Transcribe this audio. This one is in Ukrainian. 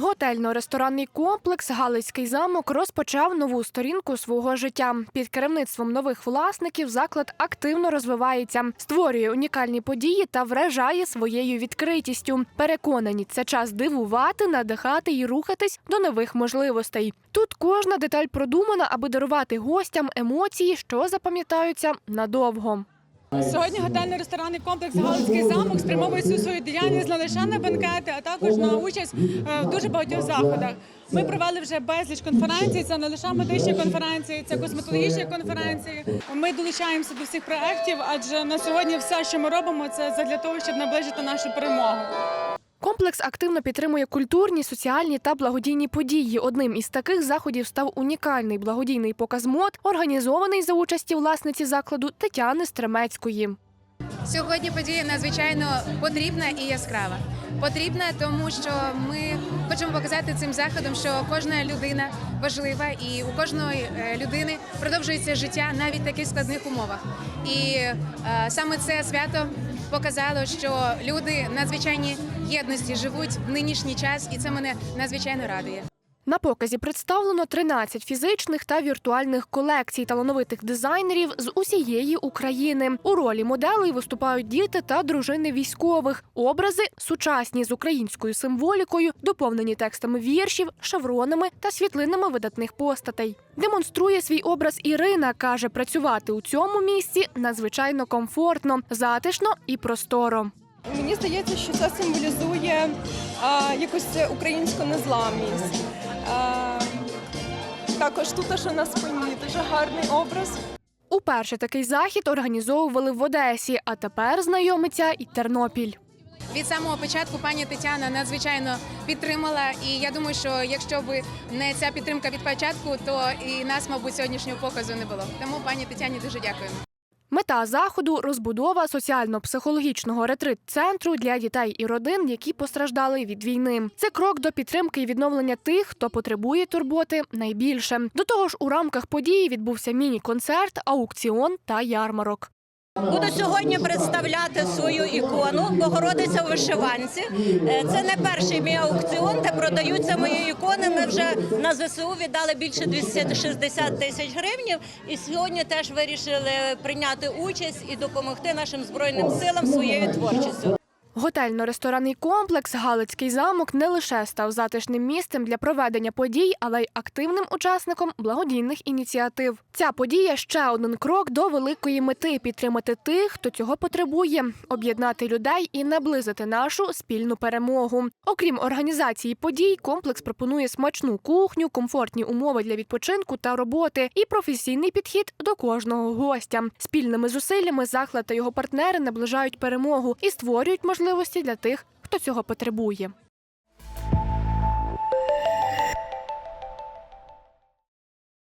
Готельно-ресторанний комплекс Галицький замок розпочав нову сторінку свого життя. Під керівництвом нових власників заклад активно розвивається, створює унікальні події та вражає своєю відкритістю. Переконані, це час дивувати, надихати і рухатись до нових можливостей. Тут кожна деталь продумана, аби дарувати гостям емоції, що запам'ятаються надовго. Сьогодні готельно-ресторанний комплекс Галицький замок спрямовує всю свою діяльність не лише на бенкети, а також на участь е, в дуже багатьох заходах. Ми провели вже безліч конференцій. Це не лише медичні конференції, це косметологічні конференції. Ми долучаємося до всіх проєктів, адже на сьогодні все, що ми робимо, це для того, щоб наближити нашу перемогу. Комплекс активно підтримує культурні, соціальні та благодійні події. Одним із таких заходів став унікальний благодійний показ мод, організований за участі власниці закладу Тетяни Стремецької. Сьогодні подія надзвичайно потрібна і яскрава. Потрібна, тому що ми хочемо показати цим заходом, що кожна людина важлива, і у кожної е, людини продовжується життя навіть в таких складних умовах. І е, саме це свято показало, що люди надзвичайні єдності живуть в нинішній час, і це мене надзвичайно радує. На показі представлено 13 фізичних та віртуальних колекцій талановитих дизайнерів з усієї України. У ролі моделей виступають діти та дружини військових. Образи сучасні з українською символікою, доповнені текстами віршів, шевронами та світлинами видатних постатей. Демонструє свій образ Ірина. каже, працювати у цьому місці надзвичайно комфортно, затишно і просторо. Мені здається, що це символізує а, якусь українську незламність. Також тут, що на спині, дуже гарний образ. Уперше такий захід організовували в Одесі, а тепер знайомиться і Тернопіль. Від самого початку пані Тетяна надзвичайно підтримала. І я думаю, що якщо б не ця підтримка від початку, то і нас, мабуть, сьогоднішнього показу не було. Тому пані Тетяні дуже дякуємо. Мета заходу розбудова соціально-психологічного ретрит-центру для дітей і родин, які постраждали від війни. Це крок до підтримки і відновлення тих, хто потребує турботи найбільше. До того ж, у рамках події відбувся міні-концерт, аукціон та ярмарок. Буду сьогодні представляти свою ікону Богородиця у вишиванці. Е, Це не перший мій аукціон, де продаються мої ікони. Ми вже на ЗСУ віддали більше 260 тисяч гривнів. І сьогодні теж вирішили прийняти участь і допомогти нашим збройним силам своєю творчістю. Готельно-ресторанний комплекс Галицький замок не лише став затишним місцем для проведення подій, але й активним учасником благодійних ініціатив. Ця подія ще один крок до великої мети підтримати тих, хто цього потребує, об'єднати людей і наблизити нашу спільну перемогу. Окрім організації подій, комплекс пропонує смачну кухню, комфортні умови для відпочинку та роботи і професійний підхід до кожного гостя. Спільними зусиллями заклад та його партнери наближають перемогу і створюють можливості для тих, хто цього потребує.